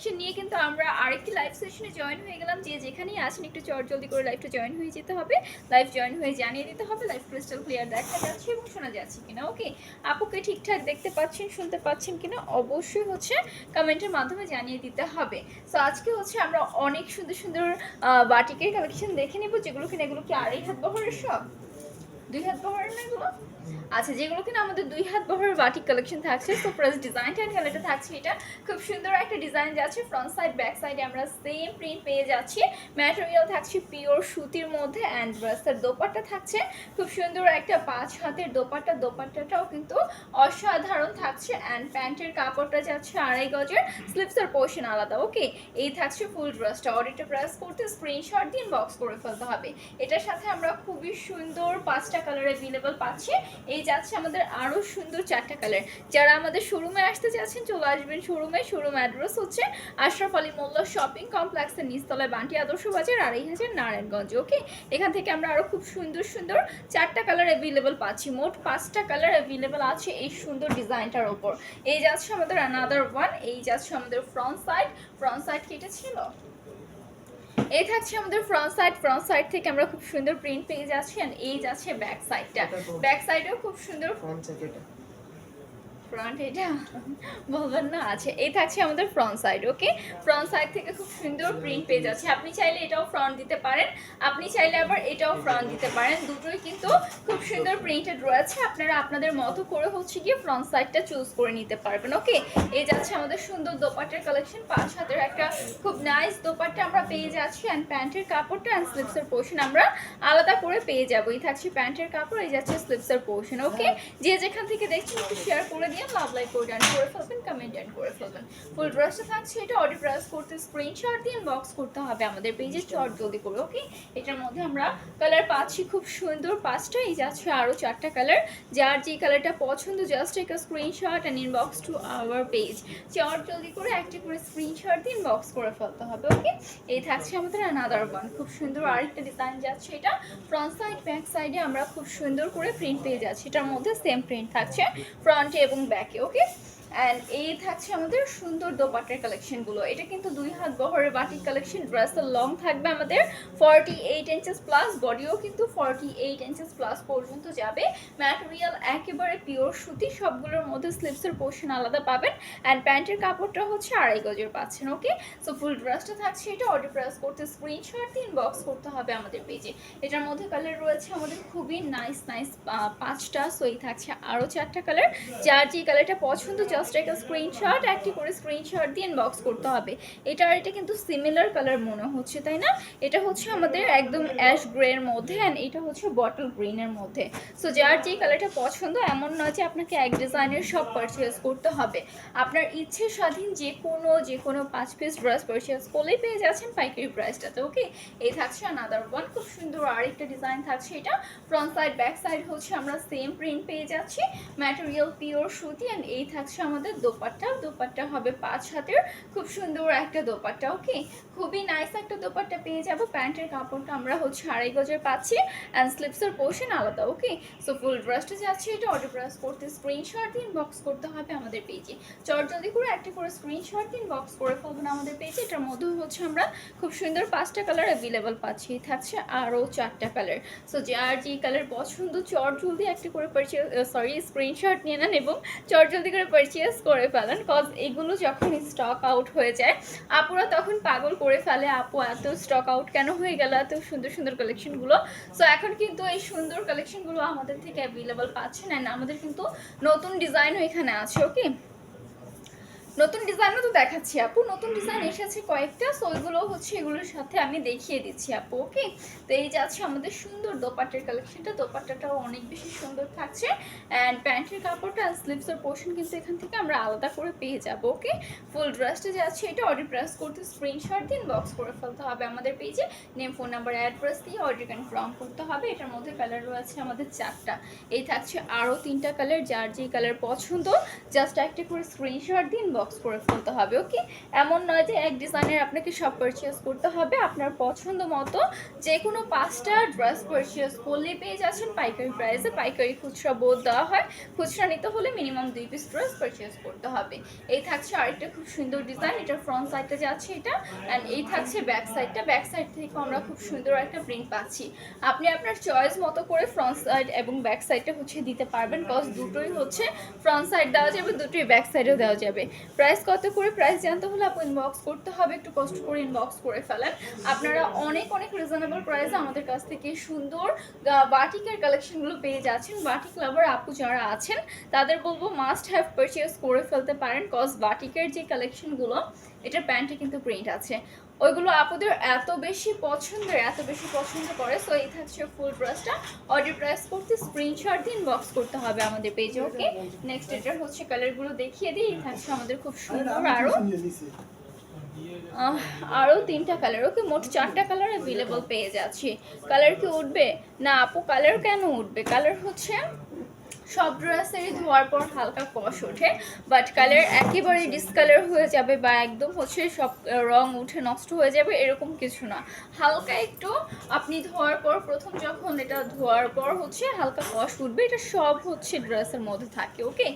Collection নিয়ে কিন্তু আমরা আরেকটি লাইভ সেশনে জয়েন হয়ে গেলাম। যে যেখানেই আসেন, একটু চট জলদি করে লাইভটা জয়েন হয়ে যেতে হবে। লাইভ জয়েন হয়ে জানিয়ে দিতে হবে। লাইভ ক্রিস্টাল ক্লিয়ার দেখা যাচ্ছে এবং শোনা যাচ্ছে কিনা। ওকে আপুকে ঠিকঠাক দেখতে পাচ্ছেন, শুনতে পাচ্ছেন কিনা? অবশ্যই হচ্ছে কমেন্টের মাধ্যমে জানিয়ে দিতে হবে। সো আজকে হচ্ছে আমরা অনেক সুন্দর সুন্দর বাটিকের কালেকশন দেখে নেব। যেগুলো কিনা এগুলো কি আড়াই হাত বহরের সব? দুই হাত বহরের না এগুলো? আচ্ছা যেগুলো কিনা আমাদের দুই হাত বহরের বাটিক কালেকশন থাকছে প্লাস ডিজাইনটা অ্যান্ড কালারটা থাকছে এটা। খুব সুন্দর একটা ডিজাইন যাচ্ছে ফ্রন্ট সাইড ব্যাক সাইডে আমরা সেম প্রিন্ট পেয়ে যাচ্ছি। ম্যাটেরিয়াল থাকছে পিওর সুতির মধ্যে অ্যান্ড ব্রাস্তার দোপাট্টা থাকছে। খুব সুন্দর একটা পাঁচ হাতের দোপাট্টা, দোপাট্টাটাও কিন্তু অসাধারণ থাকছে অ্যান্ড প্যান্টের কাপড়টা যাচ্ছে আড়াই গজের স্লিপসের পোর্শন আলাদা ওকে এই থাকছে ফুল ড্রেসটা অডিটে প্রেস করতে স্ক্রিনশট দিন বক্স করে ফেলতে হবে। এটার সাথে আমরা খুবই সুন্দর পাঁচটা কালার অ্যাভেলেবল পাচ্ছি। এই যাচ্ছে আমাদের আরও সুন্দর চারটা কালার যারা আমাদের শোরুমে আসতে চাচ্ছেন, চলে আসবেন শোরুমে শোরুম অ্যাড্রেস হচ্ছে আশরাফ আলী মোল্লা শপিং কমপ্লেক্সের নিচতলায় বান্টি আদর্শ বাজার, আড়াই হাজার নারায়ণগঞ্জ ওকে এখান থেকে আমরা আরও খুব সুন্দর সুন্দর চারটা কালার অ্যাভেলেবল পাচ্ছি। মোট পাঁচটা কালার অ্যাভেলেবল আছে এই সুন্দর ডিজাইনটার ওপর। এই যাচ্ছে আমাদের আনাদার ওয়ান এই যাচ্ছে আমাদের ফ্রন্ট সাইড ফ্রন্ট সাইড কি এটা ছিল? এই থাকছে আমাদের ফ্রন্ট সাইড ফ্রন্ট সাইড থেকে আমরা খুব সুন্দর প্রিন্ট পেয়ে যাচ্ছি এই যাচ্ছে ব্যাক সাইডটা ব্যাক সাইডেও খুব সুন্দর ফ্রন্ট সাইড ফ্রন্ট এটা বলবেন না আছে। এই থাকছে আমাদের front side okay front side থেকে খুব সুন্দর প্রিন্ট পেয়ে যাচ্ছে। আপনি চাইলে এটাও ফ্রন্ট দিতে পারেন। আপনি চাইলে আবার এটাও ফ্রন্ট দিতে পারেন। দুটোই কিন্তু খুব সুন্দর প্রিন্টেড রয়েছে। আপনারা আপনাদের মতো করে হচ্ছে গিয়ে ফ্রন্ট সাইডটা চুজ করে নিতে পারবেন ওকে এই যাচ্ছে আমাদের সুন্দর দোপাট্টার কালেকশন পাঁচ হাতের একটা খুব নাইস দোপাট্টা আমরা পেয়ে যাচ্ছি। অ্যান্ড প্যান্টের কাপড়টা অ্যান্ড স্লিপসের পোর্শন আমরা আলাদা করে পেয়ে যাব। এই থাকছে প্যান্টের কাপড়, এই যাচ্ছে স্লিপসের পোর্শন ওকে যে যেখান থেকে দেখছেন, একটু শেয়ার করে দিয়ে লাভ লাইক করে ডান করে ফেলবেন কমেন্ট ডান করে ফেলবেন ফুল ড্রেসটা থাকছে, এটা অর্ডার প্রেস করতে স্ক্রিনশট দিয়ে বক্স করতে হবে আমাদের পেজে চট জলদি করে ওকে এটার মধ্যে আমরা কালার পাচ্ছি খুব সুন্দর, পাঁচটা, এই যাচ্ছে আরও চারটা কালার যার যে কালারটা পছন্দ জাস্ট একটা screenshot and inbox to our page চট জলদি করে একটা করে স্ক্রিনশট দিয়ে ইনবক্স করে ফেলতে হবে ওকে এই থাকছে আমাদের আনাদার ওয়ান খুব সুন্দর আরেকটা ডিজাইন যাচ্ছে এটা। ফ্রন্ট সাইড ব্যাক সাইডে আমরা খুব সুন্দর করে প্রিন্ট পেয়ে যাচ্ছি। এটার মধ্যে সেম প্রিন্ট থাকছে। ফ্রন্টে এবং ব্যাকে ওকে অ্যান্ড এই থাকছে আমাদের সুন্দর দোপাট্টার কালেকশনগুলো এটা কিন্তু দুই হাত বহরের বাটিক কালেকশন ড্রেসের লং থাকবে আমাদের। ফর্টি এইট ইঞ্চেস প্লাস বডিও কিন্তু ফর্টি এইট ইঞ্চেস প্লাস পর্যন্ত যাবে। ম্যাটেরিয়াল একেবারে পিওর সুতি, সবগুলোর মধ্যে স্লিপসের পোর্শন আলাদা পাবেন। অ্যান্ড প্যান্টের কাপড়টা হচ্ছে আড়াই গজের পাচ্ছেন ওকে সো ফুল ড্রেসটা থাকছে এটা অর্ডার প্রেস করতে স্ক্রিনশট দিন বক্স করতে হবে আমাদের পেজে এটার মধ্যে কালার রয়েছে আমাদের খুবই নাইস নাইস পাঁচটা। সো থাকছে আরও চারটা কালার যার যে কালারটা পছন্দ জাস্ট একটা স্ক্রিনশট একটি করে স্ক্রিনশট দিয়ে ইনবক্স করতে হবে। এটা আর এটা কিন্তু সিমিলার কালার মনে হচ্ছে, তাই না? এটা হচ্ছে আমাদের একদম অ্যাশ গ্রের মধ্যে অ্যান্ড এটা হচ্ছে বটল গ্রিনের মধ্যে। সো যার যে কালারটা পছন্দ, এমন নয় যে আপনাকে এক ডিজাইনের সব পারচেস করতে হবে। আপনার ইচ্ছে স্বাধীন যে কোনো যে কোনো পাঁচ পিস ড্রেস পারচেস করলেই পেয়ে যাচ্ছেন পাইকারি প্রাইসটাতে ওকে এই থাকছে আনাদার ওয়ান খুব সুন্দর আরেকটা ডিজাইন থাকছে এটা। ফ্রন্ট সাইড ব্যাক সাইড হচ্ছে আমরা সেম প্রিন্ট পেয়ে যাচ্ছি। ম্যাটেরিয়াল পিওর সুতি অ্যান্ড এই থাকছে আমাদের দোপাট্টা। দোপাট্টা হবে পাঁচ হাতের। খুব সুন্দর একটা দোপাট্টা, ওকে? খুবই নাইস একটা দোপাট্টা পেয়ে যাব। প্যান্টের কাপড়টা আমরা হচ্ছে আড়াই গজের পাচ্ছি। অ্যান্ড স্লিপসের পোর্শন আলাদা, ওকে? সো ফুল ড্রেসটা যাচ্ছে এটা। অর্ডার প্রেস করতে স্ক্রিনশট দিন বক্স করতে হবে আমাদের পেজে চট জলদি করে একটা করে স্ক্রিনশট দিন বক্স করে ফেলবেন আমাদের পেজে এটার মধ্যে হচ্ছে আমরা খুব সুন্দর পাঁচটা কালার অ্যাভেলেবল পাচ্ছি। থাকছে আরও চারটা কালার সো যার যে কালার পছন্দ, চট জলদি একটা করে পারচেস সরি স্ক্রিনশট নিয়ে নেন এবং চট জলদি করে পারচেস করে ফেলেন কজ এগুলো যখন স্টক আউট হয়ে যায়, আপুরা তখন পাগল করে ফেলে, আপু এত স্টক আউট কেন হয়ে গেল, এত সুন্দর সুন্দর কালেকশনগুলো সো এখন কিন্তু এই সুন্দর কালেকশনগুলো আমাদের থেকে অ্যাভেলেবল পাচ্ছেন অ্যান্ড আমাদের কিন্তু নতুন ডিজাইনও এখানে আছে ওকে নতুন ডিজাইনও তো দেখাচ্ছি আপু। নতুন ডিজাইন এসেছে কয়েকটা সো ওইগুলো হচ্ছে এগুলোর সাথে আমি দেখিয়ে দিচ্ছি আপু ওকে তো এই যে আছে আমাদের সুন্দর দোপাট্টার কালেকশনটা দোপাট্টাটাও অনেক বেশি সুন্দর থাকছে অ্যান্ড প্যান্টের কাপড়টা আর স্লিপসের পোর্শন কিন্তু এখান থেকে আমরা আলাদা করে পেয়ে যাব ওকে ফুল ড্রেসটা যে আছে, এটা অর্ডার প্রেস করতে স্ক্রিনশট দিন বক্স করে ফেলতে হবে আমাদের পেজে নেম ফোন নাম্বার অ্যাড্রেস দিয়ে অর্ডার কনফার্ম করতে হবে। এটার মধ্যে কালার রয়েছে আমাদের চারটা। এই থাকছে আরও তিনটা কালার যার যে কালার পছন্দ জাস্ট একটা করে স্ক্রিনশট দিন বক্স করে ফেলতে হবে, ওকে? এমন নয় যে এক ডিজাইনের আপনাকে সব পারচেস করতে হবে, আপনার পছন্দ মতো যে কোনো পাঁচটা ড্রেস পারচেস করলেই পেয়ে যাচ্ছেন পাইকারি প্রাইসে পাইকারি খুচরা বোধ দেওয়া হয়, খুচরা নিতে হলে মিনিমাম দুই পিস ড্রেস পারচেস করতে হবে। এই থাকছে আরেকটা খুব সুন্দর ডিজাইন এটার ফ্রন্ট সাইডটা যাচ্ছে এটা অ্যান্ড এই থাকছে ব্যাক সাইডটা ব্যাক সাইড থেকে আমরা খুব সুন্দর একটা প্রিন্ট পাচ্ছি। আপনি আপনার চয়েস মতো করে ফ্রন্ট সাইড এবং ব্যাক সাইডটা হচ্ছে দিতে পারবেন কজ দুটোই হচ্ছে ফ্রন্ট সাইড দেওয়া যাবে, দুটোই ব্যাক সাইডেও দেওয়া যাবে। প্রাইস কত করে প্রাইস জানতে হলে আপনি ইনবক্স করতে হবে, একটু কষ্ট করে ইনবক্স করে ফেলেন। আপনারা অনেক অনেক রিজনেবল প্রাইসে আমাদের কাছ থেকে সুন্দর বাটিকের কালেকশনগুলো পেয়ে যাচ্ছেন। বাটিক লাভার আপু যারা আছেন, তাদের বলব মাস্ট হ্যাভ পারচেস করে ফেলতে পারেন কজ বাটিকের যে কালেকশনগুলো এটার প্যান্টে কিন্তু প্রিন্ট আছে। ওইগুলো আপুদের এত বেশি পছন্দের এত বেশি পছন্দ করে। সো এই থাকছে ফুল ড্রেসটা অর্ডার প্রেস করতে স্ক্রিনশট দিন বক্স করতে হবে আমাদের পেজে ওকে নেক্সট এটার হচ্ছে কালারগুলো দেখিয়ে দিই। এই থাকছে আমাদের খুব সুন্দর আরও আরও তিনটা কালার ওকে মোট চারটা কালার অ্যাভেলেবল পেয়ে যাচ্ছি। কালার কি উঠবে? না আপু কালার কেন উঠবে? কালার হচ্ছে সব ড্রেসেরই ধোয়ার পর হালকা কষ ওঠে বাট কালার একেবারে ডিসকালার হয়ে যাবে বা একদম হচ্ছে সব রং উঠে নষ্ট হয়ে যাবে এরকম কিছু না। হালকা একটু আপনি ধোয়ার পর, প্রথম যখন এটা ধোয়ার পর হচ্ছে হালকা কষ উঠবে, এটা সব হচ্ছে ড্রেসের মধ্যে থাকে ওকে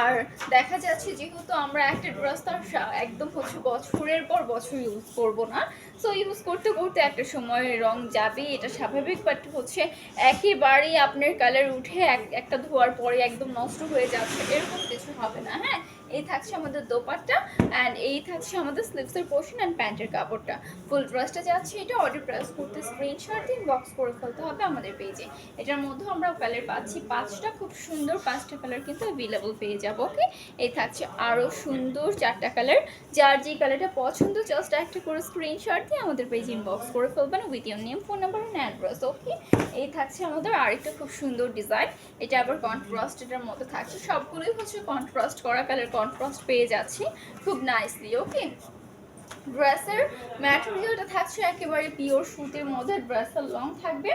আর দেখা যাচ্ছে যেহেতু আমরা একটা ড্রেস তার একদম হচ্ছে বছরের পর বছর ইউজ করব না সো ইউজ করতে করতে একটা সময় রং যাবে এটা স্বাভাবিক বাট হচ্ছে একেবারেই আপনার কালার উঠে এক- একটা ধোয়ার পরে একদম নষ্ট হয়ে যাচ্ছে এরকম কিছু হবে না হ্যাঁ? এই থাকছে আমাদের দোপাট্টা অ্যান্ড এই থাকছে আমাদের স্লিপসের পোর্শন অ্যান্ড প্যান্টের কাপড়টা। ফুল ড্রেসটা যাচ্ছে এটা অর্ডার প্রেস করতে স্ক্রিনশট দিন বক্স করে ফেলতে হবে আমাদের পেজে এটার মধ্যে আমরা কালার পাচ্ছি পাঁচটা, খুব সুন্দর পাঁচটা কালার কিন্তু অ্যাভেলেবল পেয়ে যাব ওকে এই থাকছে আরও সুন্দর চারটা কালার যার যে কালারটা পছন্দ জাস্ট একটা করে স্ক্রিনশট দিয়ে আমাদের পেজ ইনবক্স করে ফেলবেন with your name phone number and address okay এই থাকছে আমাদের আরেকটা খুব সুন্দর ডিজাইন এটা আবার কন্ট্রাস্ট এটার মধ্যে থাকছে। সবগুলোই হচ্ছে কন্ট্রাস্ট করা কালার কন্ট্রাস্ট পেয়ে যাচ্ছি। খুব নাইসলি ওকে ড্রেসের ম্যাটেরিয়ালটা থাকছে একেবারে পিওর সুতির মধ্যে ড্রেসের লং থাকবে।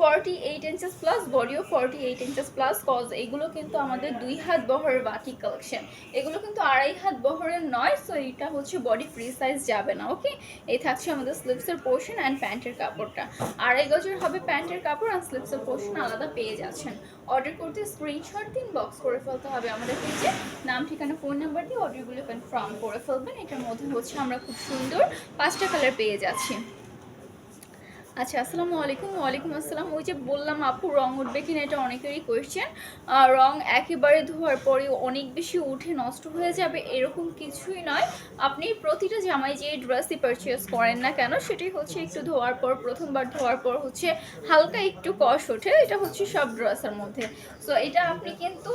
Forty eight inches plus বডিও forty eight inches plus cause এগুলো কিন্তু আমাদের দুই হাত বহরের বাটিক কালেকশন এগুলো কিন্তু আড়াই হাত বহরের নয় সো এটা হচ্ছে বডি ফ্রি সাইজ যাবে না ওকে এই থাকছে আমাদের স্লিপসের পোর্শন অ্যান্ড প্যান্টের কাপড়টা। আড়াই গজের হবে প্যান্টের কাপড় আর স্লিপসের পোর্শন আলাদা পেয়ে যাচ্ছেন। অর্ডার করতে স্ক্রিনশট দিন বক্স করে ফেলতে হবে আমাদের পেজে নাম, ঠিকানা ফোন নাম্বার দিয়ে অর্ডারগুলো কনফার্ম করে ফেলবেন। এটার মধ্যে হচ্ছে আমরা খুব সুন্দর পাঁচটা কালার পেয়ে যাচ্ছি। আচ্ছা আসসালামু আলাইকুম, ওয়ালাইকুম আসসালাম। ওই যে বললাম, আপু, রং উঠবে কিনা এটা অনেকেরই কোয়েশ্চেন রং একেবারে ধোয়ার পরে অনেক বেশি উঠে নষ্ট হয়ে যাবে এরকম কিছুই নয়। আপনি প্রতিটা জামাই যে ড্রেসই পারচেস করেন না কেন, সেটাই হচ্ছে একটু ধোয়ার পর, প্রথমবার ধোয়ার পর হচ্ছে হালকা একটু কষ ওঠে। এটা হচ্ছে সব ড্রেসের মধ্যে। সো এটা আপনি কিন্তু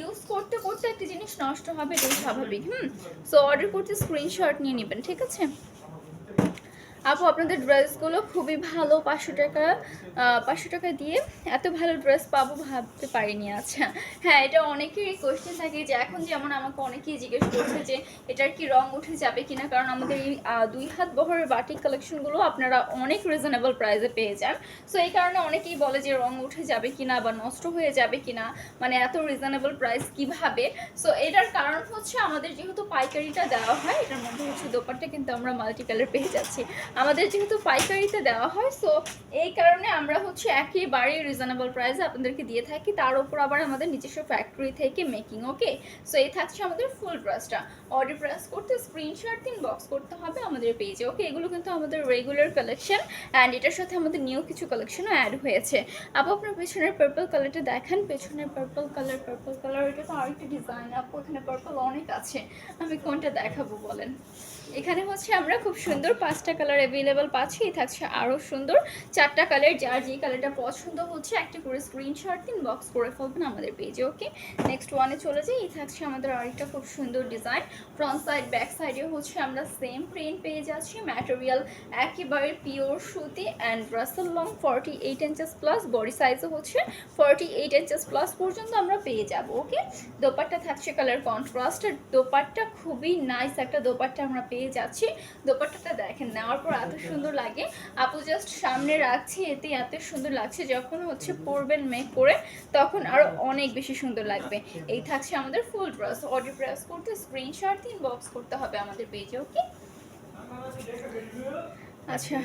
ইউজ করতে করতে একটা জিনিস নষ্ট হবে, এটাই স্বাভাবিক। হুম? সো অর্ডার করতে স্ক্রিনশট নিয়ে নেবেন, ঠিক আছে? আপু, আপনাদের ড্রেসগুলো খুবই ভালো, পাঁচশো টাকা পাঁচশো টাকা দিয়ে এত ভালো ড্রেস পাবো ভাবতে পারিনি আচ্ছা। হ্যাঁ এটা অনেকেরই কোয়েশ্চেন থাকে যে এখন যেমন আমাকে অনেকেই জিজ্ঞেস করছে যে এটার কি রং উঠে যাবে কিনা, কারণ আমাদের এই দুই হাত বহরের বাটিক কালেকশনগুলো আপনারা অনেক রিজনেবল প্রাইসে পেয়ে যান। সো এই কারণে অনেকেই বলে যে রং উঠে যাবে কিনা বা নষ্ট হয়ে যাবে কিনা মানে এত রিজনেবল প্রাইস কীভাবে? সো এটার কারণ হচ্ছে আমাদের যেহেতু পাইকারিটা দেওয়া হয়, এটার মধ্যে হচ্ছে দোপারটা কিন্তু আমরা মাল্টি কালার পেয়ে যাচ্ছি। আমাদের যেহেতু পাইকারিতে দেওয়া হয় সো এই কারণে আমরা হচ্ছে একেবারেই রিজনেবল প্রাইসে আপনাদেরকে দিয়ে থাকি। তার উপর আবার আমাদের নিজস্ব ফ্যাক্টরি থেকে মেকিং ওকে সো এই থাকছে আমাদের ফুল ড্রেসটা অর্ডার প্রেস করতে স্ক্রিনশট দিন বক্স করতে হবে আমাদের পেজে ওকে এগুলো কিন্তু আমাদের রেগুলার কালেকশন অ্যান্ড এটার সাথে আমাদের নিউ কিছু কালেকশনও অ্যাড হয়েছে। আপু আপনার পেছনের পার্পল কালারটা দেখেন। পেছনের পার্পল কালার পার্পল কালার এটা তো আরেকটা ডিজাইন আপু এখানে পার্পল অনেক আছে। আমি কোনটা দেখাবো বলেন? এখানে হচ্ছে আমরা খুব সুন্দর পাঁচটা কালার অ্যাভেলেবেল পাচ্ছি। থাকছে আরও সুন্দর চারটা কালার যার যে কালারটা পছন্দ হচ্ছে, একটা করে স্ক্রিনশট দিন বক্স করে ফেলবেন আমাদের পেজে ওকে নেক্সট ওয়ানে চলে যাই, এই থাকছে আমাদের আরেকটা খুব সুন্দর ডিজাইন ফ্রন্ট সাইড ব্যাক সাইডেও হচ্ছে আমরা সেম প্রিন্ট পেয়ে যাচ্ছি ম্যাটেরিয়াল একেবারে পিওর সুতি and Rasel long forty eight inches plus body সাইজও হচ্ছে ফর্টি এইট ইঞ্চেস প্লাস পর্যন্ত আমরা পেয়ে যাব ওকে দোপাট্টা থাকছে কালার কন্ট্রাস্ট আর দোপাট্টা খুবই নাইস একটা দোপাট্টা আমরা পেয়ে পেয়ে যাচ্ছি। দোপাট্টাটা দেখেন, নেওয়ার পর এত সুন্দর লাগে। আপু জাস্ট সামনে রাখছি, এতে এত সুন্দর লাগছে, যখন হচ্ছে পরবেন মেক করে, তখন আরও অনেক বেশি সুন্দর লাগবে। এই থাকছে আমাদের ফুল ড্রেস অর্ডার প্রেস করতে স্ক্রিনশট দিন বক্স করতে হবে আমাদের পেজে ওকে আচ্ছা।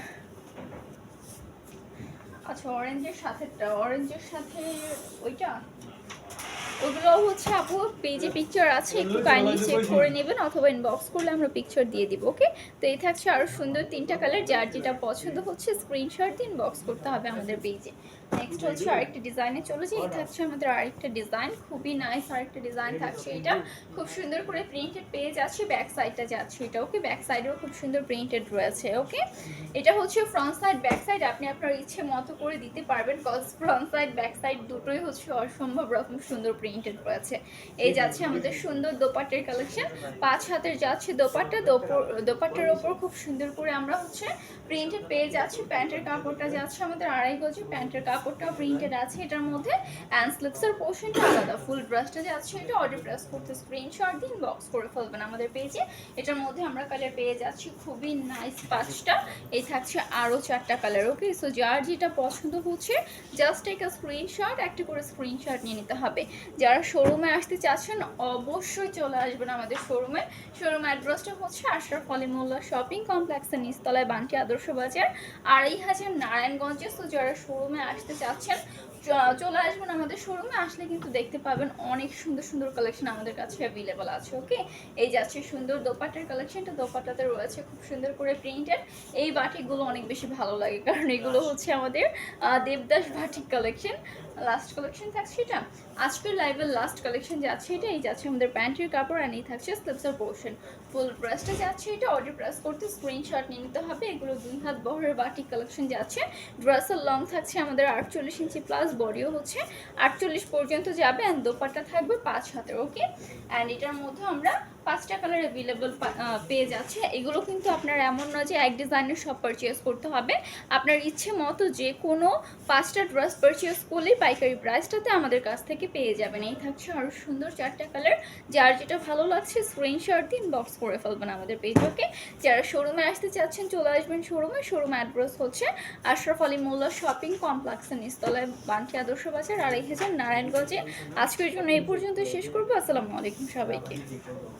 আচ্ছা অরেঞ্জের সাথে অরেঞ্জের সাথে ওইটা? ওগুলো হচ্ছে আপু পেজে পিকচার আছে একটু কাইন্ডলি চেক করে নেবেন অথবা ইনবক্স করলে আমরা পিকচার দিয়ে দিব ওকে তো এই থাকছে আরও সুন্দর তিনটা কালার যার যেটা পছন্দ হচ্ছে স্ক্রিনশট দিয়ে ইনবক্স করতে হবে আমাদের পেজে নেক্সট হচ্ছে আরেকটা ডিজাইনে চলে যাই এই থাকছে আমাদের আরেকটা ডিজাইন খুবই নাইস আরেকটা ডিজাইন থাকছে এটা। খুব সুন্দর করে প্রিন্টেড পেজ আছে ব্যাক সাইডটা যাচ্ছে এটা ওকে ব্যাক সাইডেও খুব সুন্দর প্রিন্টেড রয়েছে ওকে এটা হচ্ছে ফ্রন্ট সাইড ব্যাক সাইড আপনি আপনার ইচ্ছে মতো করে দিতে পারবেন cause front side back side দুটোই হচ্ছে অসম্ভব রকম সুন্দর প্রিন্টেড রয়েছে। এই যাচ্ছে আমাদের সুন্দর দোপাট্টের কালেকশন পাঁচ হাতের যাচ্ছে দোপাট্টা দোপ- দোপাট্টার ওপর খুব সুন্দর করে আমরা হচ্ছে প্রিন্টেড পেয়ে যাচ্ছি। প্যান্টের কাপড়টা যাচ্ছে আমাদের আড়াই গজি, প্যান্টের কাপড়টাও প্রিন্টেড আছে, এটার মধ্যে অ্যান্ড স্লিপসের পোর্শনটা আলাদা। ফুল ব্রাশটা যাচ্ছে এটা অর্ডার প্রেস করতে স্ক্রিনশট দিন বক্স করে ফেলবেন আমাদের পেজে এটার মধ্যে আমরা কালার পেয়ে যাচ্ছি, খুবই নাইস পাঁচটা এই থাকছে আরও চারটা কালার ওকে সো যার যেটা পছন্দ হচ্ছে জাস্ট একটা স্ক্রিনশট একটা করে স্ক্রিনশট নিয়ে নিতে হবে। যারা শোরুমে আসতে চাচ্ছেন, অবশ্যই চলে আসবেন আমাদের শোরুমে শোরুম অ্যাড্রেসটা হচ্ছে আশরাফ মোল্লা শপিং কমপ্লেক্সের নিচতলায়, বান্টি আদর্শ বাজার, আড়াই হাজার নারায়ণগঞ্জে। তো যারা শোরুমে আসতে চাচ্ছেন, চ- চলে আসবেন আমাদের শোরুমে আসলে কিন্তু দেখতে পাবেন অনেক সুন্দর সুন্দর কালেকশন আমাদের কাছে অ্যাভেলেবল আছে ওকে এই যাচ্ছে সুন্দর দোপাটার কালেকশনটা দোপাটাতে রয়েছে খুব সুন্দর করে প্রিন্টেড এই বাটিকগুলো অনেক বেশি ভালো লাগে, কারণ এগুলো হচ্ছে আমাদের Devdas batik collection last collection থাকছে এটা। আজকের লাইভের লাস্ট কালেকশন যাচ্ছে এটা, এই যাচ্ছে আমাদের প্যান্টের কাপড়, আর এই থাকছে স্লিপসের পোর্শন ফুল ব্রাশটা যাচ্ছে এটা অর্ডার প্রেস করতে স্ক্রিনশট নিয়ে নিতে হবে। এগুলো দুই হাত বহরের বাটিক কালেকশন যাচ্ছে ড্রেসের লং থাকছে আমাদের আটচল্লিশ ইঞ্চি প্লাস বডিও হচ্ছে। আটচল্লিশ পর্যন্ত যাবে অ্যান্ড দোপাট্টা থাকবে পাঁচ হাতের ওকে অ্যান্ড এটার মধ্যে আমরা পাঁচটা কালার অ্যাভেলেবল পেয়ে যাচ্ছে। এগুলো কিন্তু আপনার এমন নয় যে এক ডিজাইনের সব পারচেস করতে হবে। আপনার ইচ্ছে মতো যে কোনো পাঁচটা ড্রেস পারচেস করলেই পাইকারি প্রাইসটাতে আমাদের কাছ থেকে পেয়ে যাবেন। এই থাকছে আরও সুন্দর চারটা কালার যার যেটা ভালো লাগছে স্ক্রিনশট দিন বক্স করে ফেলবেন আমাদের পেজকে যারা শোরুমে আসতে চাচ্ছেন, চলে আসবেন শোরুমে শোরুম অ্যাড্রেস হচ্ছে আশরাফ আলী মোল্লা শপিং কমপ্লেক্সের নিস্তলায়, বান্টি আদর্শ বাজার, আড়াই হাজার নারায়ণগঞ্জে। আজকের জন্য এই পর্যন্ত শেষ করব। আসসালামু আলাইকুম সবাইকে।